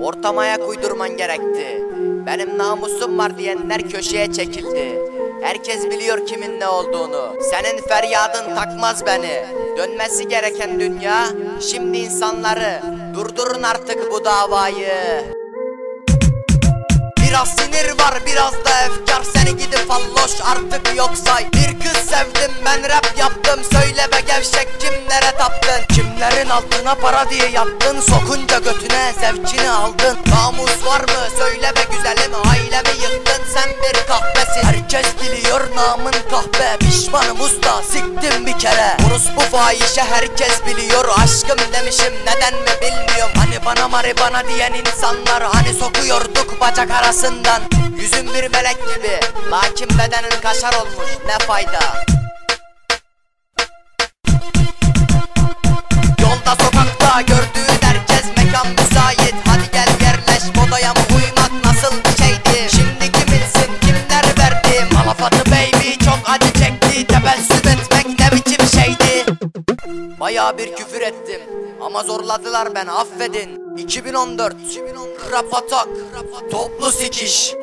Ortama ayak uydurman gerekti. Benim namusum var diyenler köşeye çekildi. Herkes biliyor kimin ne olduğunu. Senin feryadın takmaz beni. Dönmesi gereken dünya, şimdi insanları durdurun artık bu davayı. Biraz sinir var biraz da efkar. Seni gidip falloş artık yok say. Bir kız sevdim ben rap yaptım. Söyle be gevşek kimlere taptın? Kimlerin altına para diye yattın? Sokunca götüne zevkini aldın. Namus var mı? Söyle be bir kahpesin Herkes biliyor namın kahpe Pişmanım usta siktim bir kere. Orospu fahişe herkes biliyor. Aşkım demişim neden mi bilmiyorum. Hani bana mari bana diyen insanlar Hani sokuyorduk bacak arasından. Yüzün bir melek gibi Lakin bedenin kaşar olmuş. Ne fayda? Yolda sokakta gördüğün çekti Tebessüm etmek ne biçim şeydi? Bayağı bir küfür ettim ama zorladılar ben affedin. 2014 Rap atak Toplu sikiş